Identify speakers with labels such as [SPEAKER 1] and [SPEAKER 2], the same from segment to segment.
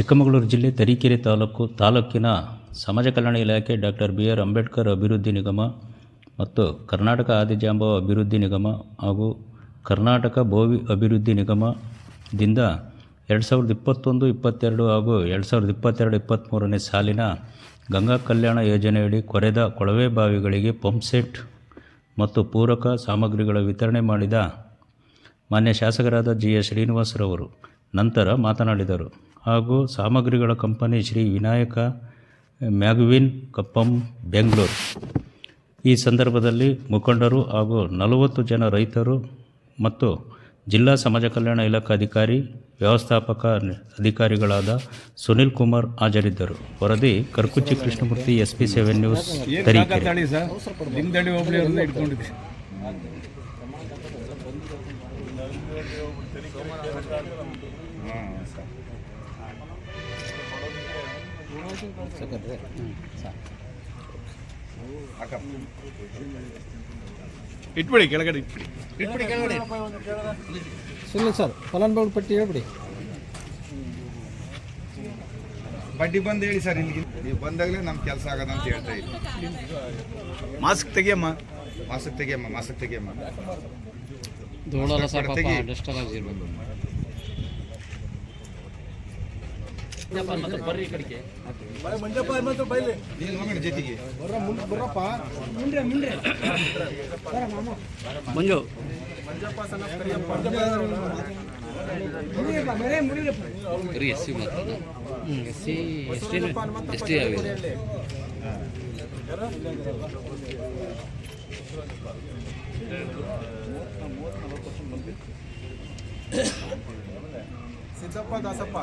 [SPEAKER 1] ಚಿಕ್ಕಮಗಳೂರು ಜಿಲ್ಲೆ ತರೀಕೆರೆ ತಾಲೂಕು, ತಾಲೂಕಿನ ಸಮಾಜ ಕಲ್ಯಾಣ ಇಲಾಖೆ ಡಾಕ್ಟರ್ ಬಿ ಆರ್ ಅಂಬೇಡ್ಕರ್ ಅಭಿವೃದ್ಧಿ ನಿಗಮ ಮತ್ತು ಕರ್ನಾಟಕ ಆದಿಜಾಂಬವ ಅಭಿವೃದ್ಧಿ ನಿಗಮ ಹಾಗೂ ಕರ್ನಾಟಕ ಭೋವಿ ಅಭಿವೃದ್ಧಿ ನಿಗಮದಿಂದ ಎರಡು ಸಾವಿರದ ಇಪ್ಪತ್ತೊಂದು, ಇಪ್ಪತ್ತೆರಡು ಹಾಗೂ ಎರಡು ಸಾವಿರದ ಇಪ್ಪತ್ತೆರಡು ಇಪ್ಪತ್ತ್ಮೂರನೇ ಸಾಲಿನ ಗಂಗಾ ಕಲ್ಯಾಣ ಯೋಜನೆಯಡಿ ಕೊರೆದ ಕೊಳವೆ ಬಾವಿಗಳಿಗೆ ಪಂಪ್ಸೆಟ್ ಮತ್ತು ಪೂರಕ ಸಾಮಗ್ರಿಗಳ ವಿತರಣೆ ಮಾಡಿದ ಮಾನ್ಯ ಶಾಸಕರಾದ ಜಿ ಎಸ್ ಶ್ರೀನಿವಾಸರವರು. ನಂತರ ಮಾತನಾಡಿದರು. ಹಾಗೂ ಸಾಮಗ್ರಿಗಳ ಕಂಪನಿ ಶ್ರೀ ವಿನಾಯಕ ಮ್ಯಾಗ್ವಿನ್ ಕಪ್ಪಂ ಬೆಂಗಳೂರು. ಈ ಸಂದರ್ಭದಲ್ಲಿ ಮುಖಂಡರು ಹಾಗೂ ನಲವತ್ತು ಜನ ರೈತರು ಮತ್ತು ಜಿಲ್ಲಾ ಸಮಾಜ ಕಲ್ಯಾಣ ಇಲಾಖೆ ಅಧಿಕಾರಿ ವ್ಯವಸ್ಥಾಪಕ ಅಧಿಕಾರಿಗಳಾದ ಸುನಿಲ್ ಕುಮಾರ್ ಹಾಜರಿದ್ದರು. ವರದಿ Karkuchchi Krishnamurthy S P seven news Tarikere.
[SPEAKER 2] ಇಟ್ಬಿಡಿ ಕೆಳಗಡೆ ಇಟ್ಬಿಡಿ. ಇಟ್ಬಿಡಿ ಕೆಳಗಡೆ.
[SPEAKER 3] ಸುಮ್ಮನೆ ಸರ್ ಫಲಾನುಭವಿ ಪಟ್ಟಿ ಹೇಳ್ಬಿಡಿ.
[SPEAKER 4] ಬಡ್ಡಿ ಬಂದು ಹೇಳಿ ಸರ್ ನಿಮಗೆ ನೀವು ಬಂದಾಗಲೇ ನಮ್ಮ ಕೆಲಸ ಆಗದ ಅಂತ ಹೇಳ್ತಾ ಇದ್ದೀನಿ
[SPEAKER 2] ಮಾಸ್ಕ್ ತೆಗಿಯಮ್ಮ.
[SPEAKER 4] ಮಾಸ್ಕ್ ತೆಗಿಯಮ್ಮ ಮಾಸ್ಕ್ ತೆಗಿಯಮ್ಮ. ತೆಗಿ. ನೀನು ಹೋಗೋಣ ಜೊತೆಗೆ.
[SPEAKER 3] ಮಂಜು. ಬರೀ ಎಸ್ ಸಿ ಮಾತ್ರ. S C S T S T ಆಗಿದೆ
[SPEAKER 2] ಸಿದ್ದಪ್ಪ ದಾಸಪ್ಪ.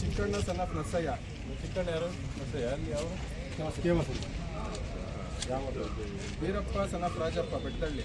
[SPEAKER 2] ಚಿಕ್ಕಣ್ಣ ಸಣ್ಣ ನಸಯ್ಯ ಚಿಕ್ಕಣ್ಣ ಯಾರು? ನಸಯ್ಯ ಅಲ್ಲಿ ಯಾವ ವೀರಪ್ಪ ಸಣ್ಣ ರಾಜಪ್ಪ ಬೆಟ್ಟಳ್ಳಿ.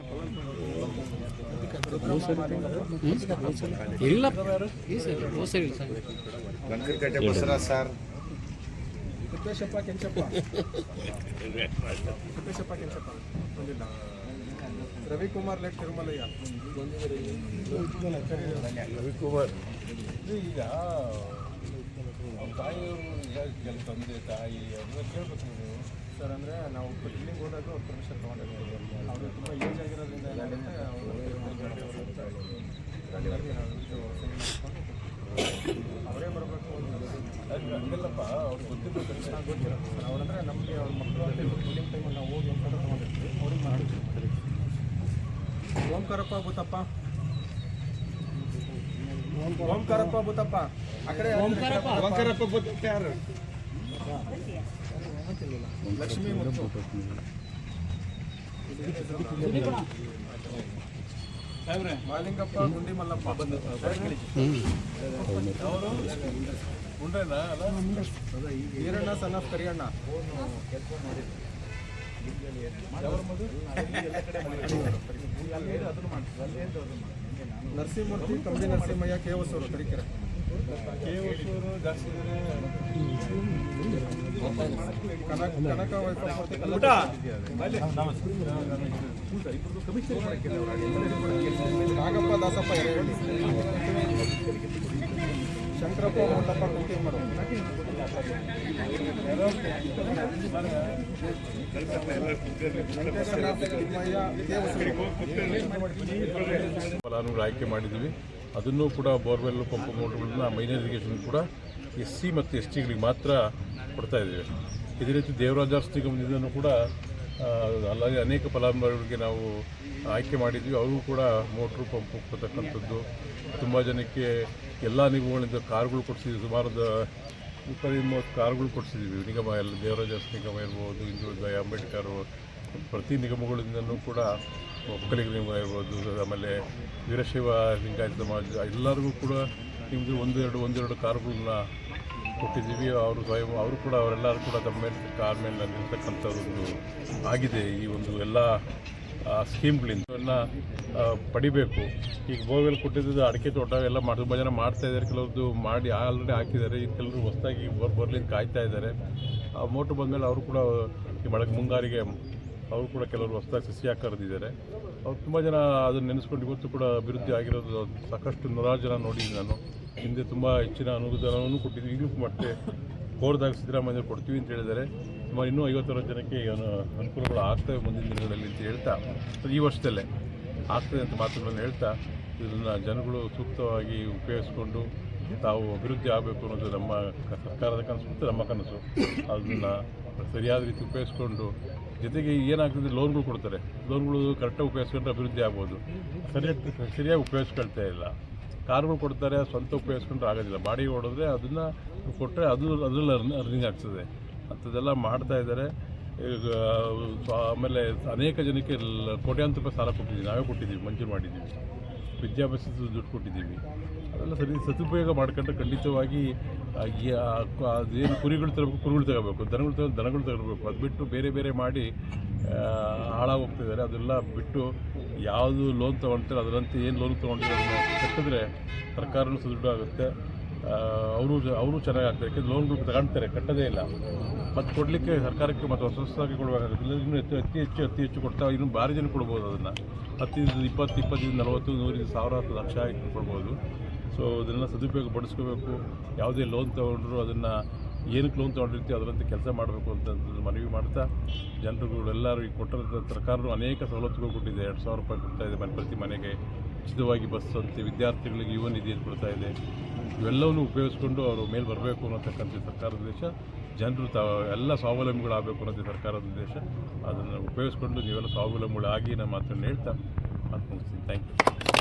[SPEAKER 3] ಇಲ್ಲ. ಸರಿ ಹೋದ ಸರಿ ಇಲ್ಲ. Sir
[SPEAKER 4] Bankarakatte Basavaraj sir.
[SPEAKER 2] Thippeshappa Kenchappa Tippeshappa Kenchappa ಬಂದಿಲ್ಲ ರವಿಕುಮಾರ್ ಲೆಟ್ ತಿರುಮಲಯ್ಯ. ರವಿಕುಮಾರ್. ಈಗ ತಾಯಿಯವರು ಈಗ ತಂದೆ ತಾಯಿ ಅವ್ರನ್ನ ಕೇಳ್ಬೇಕು ನೀವು. ಸರ್ ಅಂದರೆ ನಾವು ಇಲ್ಲಿಗೆ ಹೋದಾಗ ಅವ್ರ ಪರ್ಮಿಷನ್ ತೊಗೊಂಡಿದ್ದೀವಿ ಅವರು ತುಂಬ ಏಜ್ ಆಗಿರೋದ್ರಿಂದ ಏನಾಗುತ್ತೆ ಅವ್ರು ಬರಬೇಕು ಹಂಗೆಲ್ಲಪ್ಪ ಅವ್ರು ಗೊತ್ತಿದ್ದು ತಕ್ಷಣ ಗೊತ್ತಿರೋ ಸರ್ ಅವ್ರಂದ್ರೆ ನಮಗೆ ಅವ್ರ ಮಕ್ಕಳು ಟೈಮ್ ಟೈಮಲ್ಲಿ ನಾವು ಹೋಗಿ ಅಂತ ತೊಗೊಂಡಿರ್ತೀವಿ. ಅವ್ರಿಗೆ ಮಾಡಿರ್ತೀವಿ ಓಂಕಾರಪ್ಪ ಬುತ್ತಪ್ಪ ಓಂಕಾರಪ್ಪ ಕಡೆ
[SPEAKER 4] ಬಂಕರಪ್ಪ ಗೊತ್ತ ಯಾರು?
[SPEAKER 2] ಲಕ್ಷ್ಮೀ ಮಾಲಿಂಗಪ್ಪ ಗುಂಡಿ ಮಲ್ಲಪ್ಪ ಈರಣ್ಣ ಆಫ್ ಕರಿಯಣ್ಣ. ನರಸಿಂಹಮೂರ್ತಿ ಕಂಬಿ ನರಸಿಂಹಯ್ಯ ಕೆ ಹೊಸೂರು ತರೀಕೆರೆ. ಕನಕ ಕನಕ ವೈಫಲ್ಯ ನಾಗಪ್ಪ ದಾಸಪ್ಪ ಎರೆಹಳ್ಳಿ ಶಂಕರಪ್ಪ
[SPEAKER 5] ಆಯ್ಕೆ ಮಾಡಿದ್ದೀವಿ ಅದನ್ನು ಕೂಡ ಬೋರ್ವೆಲ್, ಪಂಪ್ ಮೋಟ್ರುಗಳನ್ನ ಮೈನರ್ ಇರಿಗೇಷನ್ ಕೂಡ ಎಸ್ ಸಿ ಮತ್ತು ಎಸ್ ಟಿಗಳಿಗೆ ಮಾತ್ರ ಕೊಡ್ತಾ ಇದ್ದೀವಿ. ಇದೇ ರೀತಿ ದೇವರಾಜ ನಿಗಮದಿಂದನೂ ಕೂಡ ಅಲ್ಲದೆ ಅನೇಕ ಫಲಾನುಭವಿಗಳಿಗೆ ನಾವು ಆಯ್ಕೆ ಮಾಡಿದ್ವಿ. ಅವರು ಕೂಡ ಮೋಟ್ರು, ಪಂಪ್ ಕೊಡ್ತಕ್ಕಂಥದ್ದು. ತುಂಬ ಜನಕ್ಕೆ ಎಲ್ಲ ನಿಗಮಗಳಿಂದ ಕಾರುಗಳು ಕೊಡಿಸಿದ್ವಿ. ಸುಮಾರು ಇಪ್ಪತ್ತೈದು, ಮೂವತ್ತು ಕಾರುಗಳು ಕೊಡಿಸಿದ್ದೀವಿ ನಿಗಮ ಎಲ್ಲ ದೇವರಾಜ ನಿಗಮ ಇರ್ಬೋದು, ಹಿಂದುಳಿದ ಅಂಬೇಡ್ಕರ್ ಪ್ರತಿ ನಿಗಮಗಳಿಂದನೂ ಕೂಡ ಒಕ್ಕಲಿಗ ನಿಗಮ ಇರ್ಬೋದು, ಆಮೇಲೆ ವೀರಶೈವ ಲಿಂಗಾಯತ ಸಮಾಜ, ಎಲ್ಲರಿಗೂ ಕೂಡ ನಿಮ್ಮದು ಒಂದೆರಡು ಒಂದೆರಡು ಕಾರುಗಳನ್ನ ಕೊಟ್ಟಿದ್ದೀವಿ. ಅವರು ಸ್ವಯಂ, ಅವರು ಕೂಡ, ಅವರೆಲ್ಲರೂ ಕೂಡ ತಮ್ಮ ಮೇಲೆ, ಕಾರ್ ಮೇಲೆ ನಿಲ್ತಕ್ಕಂಥದ್ದು ಆಗಿದೆ. ಈ ಒಂದು ಎಲ್ಲ ಸ್ಕೀಮ್ಗಳಿಂದ ಪಡಿಬೇಕು. ಈಗ ಬೋರ್ವೆಲ್ ಕೊಟ್ಟಿದ್ದು ಅಡಿಕೆ ತೋಟ ಎಲ್ಲ ಮಾಡಿ ತುಂಬ ಜನ ಮಾಡ್ತಾ ಇದ್ದಾರೆ. ಕೆಲವ್ರದ್ದು ಮಾಡಿ ಆಲ್ರೆಡಿ ಹಾಕಿದ್ದಾರೆ. ಈಗ ಕೆಲವರು ಹೊಸದಾಗಿ ಬರ್ ಬರ್ಲಿಂದ ಕಾಯ್ತಾ ಇದ್ದಾರೆ. ಆ ಮೋಟ್ರ್ ಬಂದಮೇಲೆ ಅವರು ಕೂಡ ಈ ಮಳೆಗೆ ಮುಂಗಾರಿಗೆ ಅವರು ಕೂಡ ಕೆಲವರು ಹೊಸದಾಗಿ ಸಸಿ ಕರೆದಿದ್ದಾರೆ. ಅವ್ರು ತುಂಬ ಜನ ಅದನ್ನು ನೆನೆಸ್ಕೊಂಡು ಇವತ್ತು ಕೂಡ ಅಭಿವೃದ್ಧಿ ಆಗಿರೋದು ಸಾಕಷ್ಟು ನೂರಾರು ಜನ ನೋಡಿದ್ದೀನಿ ನಾನು. ಹಿಂದೆ ತುಂಬ ಹೆಚ್ಚಿನ ಅನುದಾನವನ್ನು ಕೊಟ್ಟಿದ್ದೀನಿ. ಈಗಲೂ ಮತ್ತೆ ಕೋರ್ದಾಗ ಸಿದ್ದರಾಮಯ್ಯ ಕೊಡ್ತೀವಿ ಅಂತ ಹೇಳಿದ್ದಾರೆ. ಸುಮಾರು ಇನ್ನೂ ಐವತ್ತಾರು ಜನಕ್ಕೆ ಅನುಕೂಲಗಳು ಆಗ್ತವೆ ಮುಂದಿನ ದಿನಗಳಲ್ಲಿ ಅಂತ ಹೇಳ್ತಾ ಈ ವರ್ಷದಲ್ಲೇ ಆಗ್ತದೆ ಅಂತ ಮಾತುಗಳನ್ನು ಹೇಳ್ತಾ, ಇದನ್ನು ಜನಗಳು ಸೂಕ್ತವಾಗಿ ಉಪಯೋಗಿಸ್ಕೊಂಡು ತಾವು ಅಭಿವೃದ್ಧಿ ಆಗಬೇಕು ಅನ್ನೋದು ನಮ್ಮ ಸರ್ಕಾರದ ಕನಸು ಮತ್ತು ನಮ್ಮ ಕನಸು. ಅದನ್ನು ಸರಿಯಾದ ರೀತಿ ಉಪಯೋಗಿಸ್ಕೊಂಡು, ಜೊತೆಗೆ ಏನಾಗ್ತದೆ, ಲೋನ್ಗಳು ಕೊಡ್ತಾರೆ. ಲೋನ್ಗಳು ಕರೆಕ್ಟಾಗಿ ಉಪಯೋಗಿಸ್ಕೊಂಡ್ರೆ ಅಭಿವೃದ್ಧಿ ಆಗ್ಬೋದು. ಸರಿಯಾಗಿ ಸರಿಯಾಗಿ ಉಪಯೋಗಿಸ್ಕೊಳ್ತಾ ಇಲ್ಲ. ಕಾರ್ಗಳು ಕೊಡ್ತಾರೆ, ಸ್ವಂತ ಉಪಯೋಗಿಸ್ಕೊಂಡ್ರೆ ಆಗೋದಿಲ್ಲ. ಬಾಡಿಗೆ ಹೊಡೆದ್ರೆ ಅದನ್ನು ಕೊಟ್ಟರೆ ಅದು, ಅದರಲ್ಲಿ ಅರ್ನ್ ಅರ್ನಿಂಗ್ ಆಗ್ತದೆ. ಅಂಥದ್ದೆಲ್ಲ ಮಾಡ್ತಾ ಇದ್ದಾರೆ. ಆಮೇಲೆ ಅನೇಕ ಜನಕ್ಕೆ ಕೋಟ್ಯಾಂತರ ರೂಪಾಯಿ ಸಾಲ ಕೊಟ್ಟಿದ್ದೀವಿ. ನಾವೇ ಕೊಟ್ಟಿದ್ದೀವಿ, ಮಂಜೂರು ಮಾಡಿದ್ದೀವಿ. ವಿದ್ಯಾಭ್ಯಾಸದ ದುಡ್ಡು ಕೊಟ್ಟಿದ್ದೀವಿ. ಅದೆಲ್ಲ ಸರಿ, ಸದುಪಯೋಗ ಮಾಡ್ಕೊಂಡ್ರೆ ಖಂಡಿತವಾಗಿ ಅದೇನು ಕುರಿಗಳು ತರಬೇಕು, ಕುರಿಗಳು ತಗೋಬೇಕು. ದನಗಳು ತಗೋ, ದನಗಳು ತಗೋಬೇಕು. ಅದು ಬಿಟ್ಟು ಬೇರೆ ಬೇರೆ ಮಾಡಿ ಹಾಳಾಗೋಗ್ತಿದ್ದಾರೆ ಅದೆಲ್ಲ ಬಿಟ್ಟು ಯಾವುದು ಲೋನ್ ತೊಗೊಳ್ತಾರೆ ಅದರಂತೆ ಏನು ಲೋನ್ ತೊಗೊಂಡಿರೋ ಕಟ್ಟಿದ್ರೆ ಸರ್ಕಾರನೂ ಸುದೃಢ ಆಗುತ್ತೆ. ಅವರು ಅವರು ಚೆನ್ನಾಗಿ ಆಗ್ತಾರೆ. ಯಾಕೆಂದ್ರೆ ಲೋನ್ಗಳು ತಗೊಳ್ತಾರೆ, ಕಟ್ಟೋದೇ ಇಲ್ಲ. ಮತ್ತು ಕೊಡಲಿಕ್ಕೆ ಸರ್ಕಾರಕ್ಕೆ ಮತ್ತು ಹೊಸ ಹೊಸದಾಗಿ ಕೊಡಬೇಕಾಗುತ್ತೆ. ಇನ್ನೂ ಹೆಚ್ಚು ಅತಿ ಹೆಚ್ಚು ಅತಿ ಹೆಚ್ಚು ಕೊಡ್ತಾ ಇನ್ನೂ ಭಾರಿ ಜನ ಕೊಡ್ಬೋದು ಅದನ್ನು. ಹತ್ತಿದ ಇಪ್ಪತ್ತು, ಇಪ್ಪತ್ತೈದು ನಲವತ್ತು, ನೂರಿಂದ ಸಾವಿರ ಹತ್ತು ಲಕ್ಷ ಕೊಡ್ಬೋದು. ಸೊ ಅದನ್ನೆಲ್ಲ ಸದುಪಯೋಗ ಪಡಿಸ್ಕೋಬೇಕು. ಯಾವುದೇ ಲೋನ್ ತೊಗೊಂಡ್ರು ಅದನ್ನು ಏನಕ್ಕೆ ಲೋನ್ ತೊಗೊಂಡಿರ್ತೀವಿ ಅದರಂತೆ ಕೆಲಸ ಮಾಡಬೇಕು ಅಂತ ಮನವಿ ಮಾಡ್ತಾ ಜನರುಗಳು ಎಲ್ಲರೂ ಈಗ ಕೊಟ್ಟಿರೋ ಸರ್ಕಾರವು ಅನೇಕ ಸವಲತ್ತುಗಳು ಕೊಟ್ಟಿದೆ. ಎರಡು ಸಾವಿರ ರೂಪಾಯಿ ಕೊಡ್ತಾ ಇದೆ ಮನೆ ಪ್ರತಿ ಮನೆಗೆ. ಉಚಿತವಾಗಿ ಬಸ್ ಅಂತೆ ವಿದ್ಯಾರ್ಥಿಗಳಿಗೆ ಯುವ ನಿಧಿಯನ್ನು ಕೊಡ್ತಾ ಇದೆ. ಇವೆಲ್ಲವನ್ನು ಉಪಯೋಗಿಸ್ಕೊಂಡು ಅವರು ಮೇಲೆ ಬರಬೇಕು ಅನ್ನತಕ್ಕಂಥ ಸರ್ಕಾರದ ಉದ್ದೇಶ. ಜನರು ತಾವು ಎಲ್ಲ ಸ್ವಾವಲಂಬಿಗಳಾಗಬೇಕು ಅನ್ನೋದೇ ಸರ್ಕಾರದ ಉದ್ದೇಶ. ಅದನ್ನು ಉಪಯೋಗಿಸ್ಕೊಂಡು ನೀವೆಲ್ಲ ಸ್ವಾವಲಂಬಿಗಳಾಗಿ ನಮ್ಮ ಮಾತನ್ನು ಹೇಳ್ತಾ ಮಾತು ಮುಗಿಸ್ತೀನಿ ಥ್ಯಾಂಕ್ ಯು